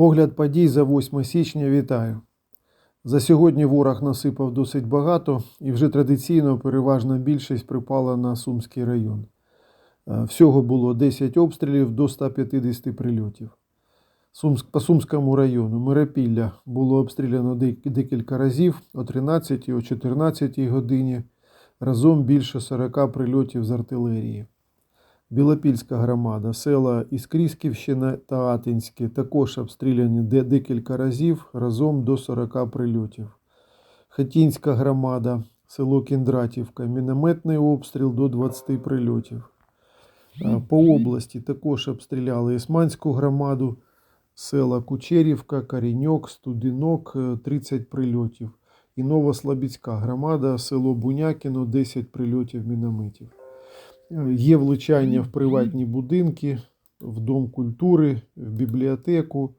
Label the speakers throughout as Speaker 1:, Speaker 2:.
Speaker 1: Огляд подій за 8 січня вітаю. За сьогодні ворог насипав досить багато і вже традиційно переважна більшість припала на Сумський район. Е, Всього було 10 обстрілів до 150 прильотів. Сумськ, по Сумському району Миропілля було обстріляно декілька разів о 13 о 14 годині. Разом більше 40 прильотів з артилерії. Білопільська громада, села Іскрісківщина та Атинське також обстріляні декілька разів, разом до 40 прильотів. Хатінська громада, село Кіндратівка, мінометний обстріл до 20 прильотів. Е, По області також обстріляли Ісманську громаду, села Кучерівка, Каріньок, Студинок, е, 30 прильотів. І Новослобідська громада, село Бунякіно, 10 прильотів мінометів. Є влучання в приватні будинки, в Дом культури, в бібліотеку.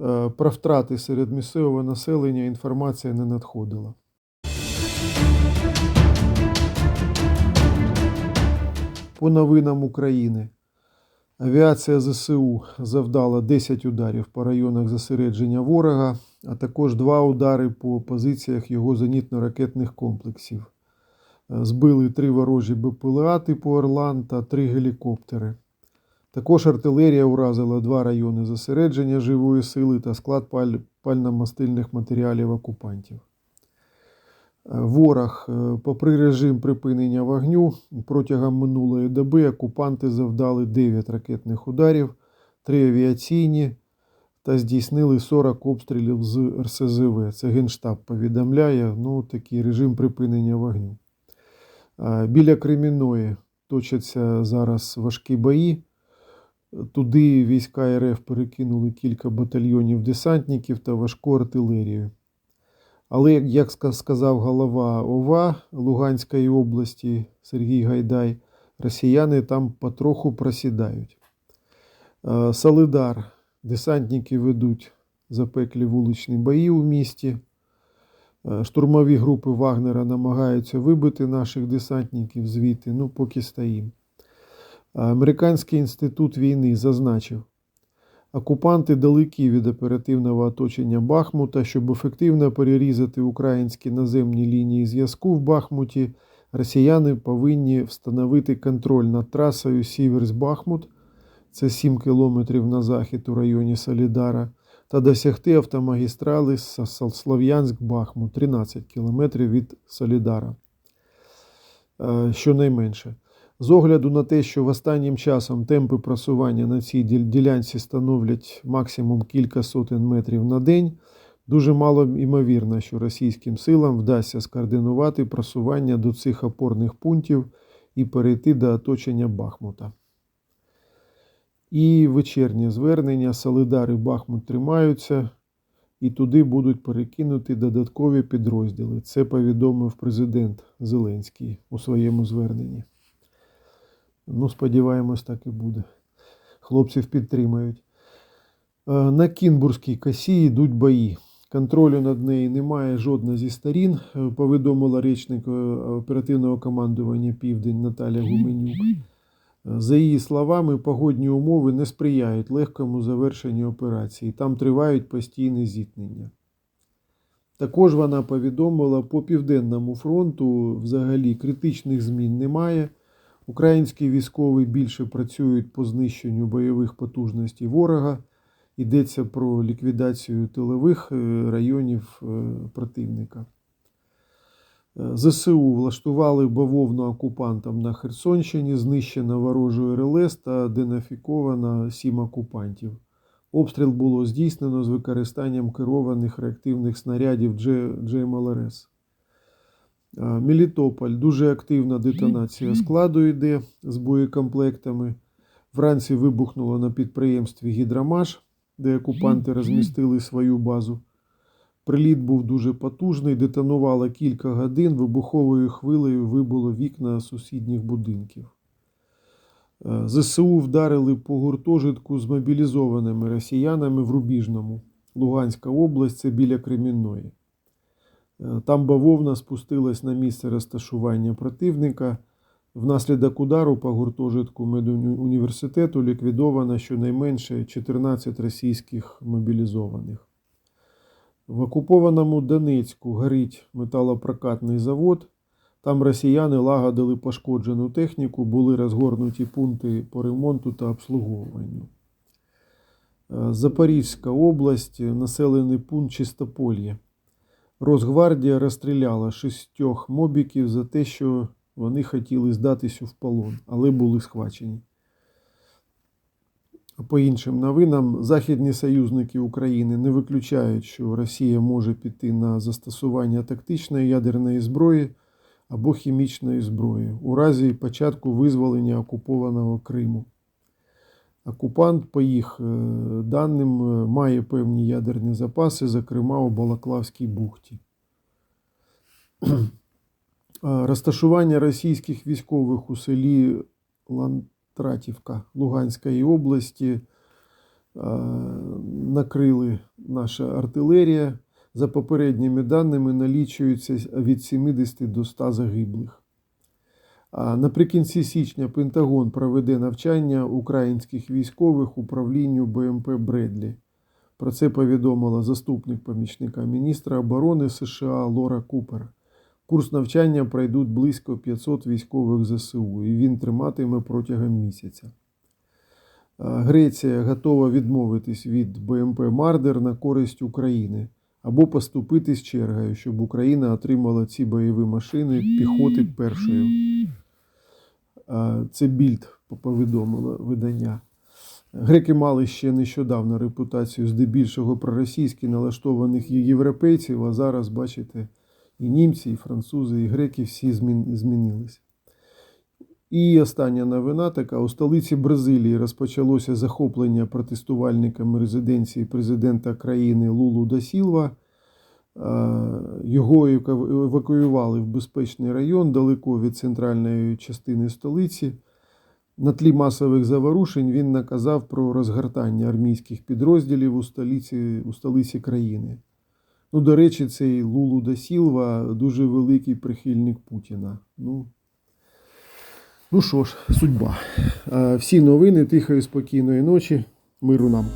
Speaker 1: Е, Про втрати серед місцевого населення інформація не надходила. По новинам України. Авіація ЗСУ завдала 10 ударів по районах зосередження ворога, а також 2 удари по позиціях його зенітно-ракетних комплексів. Збили три ворожі БПЛА типу Орлан та три гелікоптери. Також артилерія уразила два райони зосередження живої сили та склад паль- пально-мастильних матеріалів окупантів. Е, Ворог, е, попри режим припинення вогню, протягом минулої доби окупанти завдали 9 ракетних ударів, 3 авіаційні та здійснили 40 обстрілів з РСЗВ. Це Генштаб повідомляє ну, такий режим припинення вогню. Е, Біля Креміної точаться зараз важкі бої. Туди війська РФ перекинули кілька батальйонів десантників та важку артилерію. Але, як- сказав голова ОВА Луганської області Сергій Гайдай, росіяни там потроху просідають. Е, Солидар. Десантники ведуть запеклі вуличні бої у місті. Е, Штурмові групи Вагнера намагаються вибити наших десантників звідти, ну поки стоїм. Американський інститут війни зазначив, окупанти далекі від оперативного оточення Бахмута, щоб ефективно перерізати українські наземні лінії зв'язку в Бахмуті, росіяни повинні встановити контроль над трасою Сіверс-Бахмут, це 7 кілометрів на захід у районі Солідара, та досягти автомагістрали Слов'янськ-Бахмут 13 кілометрів від Солідара. Е, Щонайменше. З огляду на те, що в останнім часом темпи просування на цій ділянці становлять максимум кілька сотень метрів на день, дуже мало ймовірно, що російським силам вдасться скоординувати просування до цих опорних пунктів і перейти до оточення Бахмута. І вечірнє звернення Солидар і Бахмут тримаються, і туди будуть перекинуті додаткові підрозділи. Це повідомив президент Зеленський у своєму зверненні. Ну, сподіваємось, так і буде. Хлопців підтримають. Е, На Кінбурзькій косі йдуть бої. Контролю над нею немає жодна зі сторін, е, повідомила речник е, оперативного командування Південь Наталя Гуменюк. За її словами, погодні умови не сприяють легкому завершенню операції. Там тривають постійні зіткнення. Також вона повідомила, по Південному фронту взагалі критичних змін немає. Українські військові більше працюють по знищенню бойових потужностей ворога. Йдеться про ліквідацію тилових е, районів е, противника. Е, ЗСУ влаштували бавовну окупантам на Херсонщині, знищено ворожу РЛС та денафіковано сім окупантів. Обстріл було здійснено з використанням керованих реактивних снарядів Дж- GMLRS. Е, Мелітополь дуже активна детонація складу йде з боєкомплектами. Вранці вибухнуло на підприємстві Гідромаш, де окупанти розмістили свою базу. Приліт був дуже потужний, детонувало кілька годин, вибуховою хвилею вибуло вікна сусідніх будинків. Е, ЗСУ вдарили по гуртожитку з мобілізованими росіянами в Рубіжному. Луганська область, це біля Кремінної. Е, Там бавовна спустилась на місце розташування противника. Внаслідок удару по гуртожитку медуніверситету ліквідовано щонайменше 14 російських мобілізованих. В окупованому Донецьку горить металопрокатний завод. Там росіяни лагодили пошкоджену техніку, були розгорнуті пункти по ремонту та обслуговуванню. Е, Запорізька область, населений пункт Чистопольє. Росгвардія розстріляла шістьох мобіків за те, що вони хотіли здатися в полон, але були схвачені. По іншим новинам, західні союзники України не виключають, що Росія може піти на застосування тактичної ядерної зброї або хімічної зброї у разі початку визволення окупованого Криму. Окупант, по їх е, даним, е, має певні ядерні запаси, зокрема у Балаклавській бухті. Розташування російських військових у селі Лантратівка Луганської області е, накрили наша артилерія. За попередніми даними налічується від 70 до 100 загиблих. Наприкінці січня Пентагон проведе навчання українських військових управлінню БМП Бредлі. Про це повідомила заступник помічника міністра оборони США Лора Купер. Курс навчання пройдуть близько 500 військових ЗСУ, і він триматиме протягом місяця. Греція готова відмовитись від БМП Мардер на користь України або поступити з чергою, щоб Україна отримала ці бойові машини піхоти першою. Це більд повідомило видання. Греки мали ще нещодавно репутацію здебільшого проросійськи налаштованих європейців, а зараз, бачите, і німці, і французи, і греки всі змін- змінилися. І остання новина така: у столиці Бразилії розпочалося захоплення протестувальниками резиденції президента країни Лулу да Сілва. Його евакуювали в безпечний район далеко від центральної частини столиці. На тлі масових заворушень він наказав про розгортання армійських підрозділів у столиці, у столиці країни. Ну, до речі, цей Лулу да Сілва дуже великий прихильник Путіна. Ну, ну що ж, судьба. Е, Всі новини тихої, спокійної ночі. Миру нам.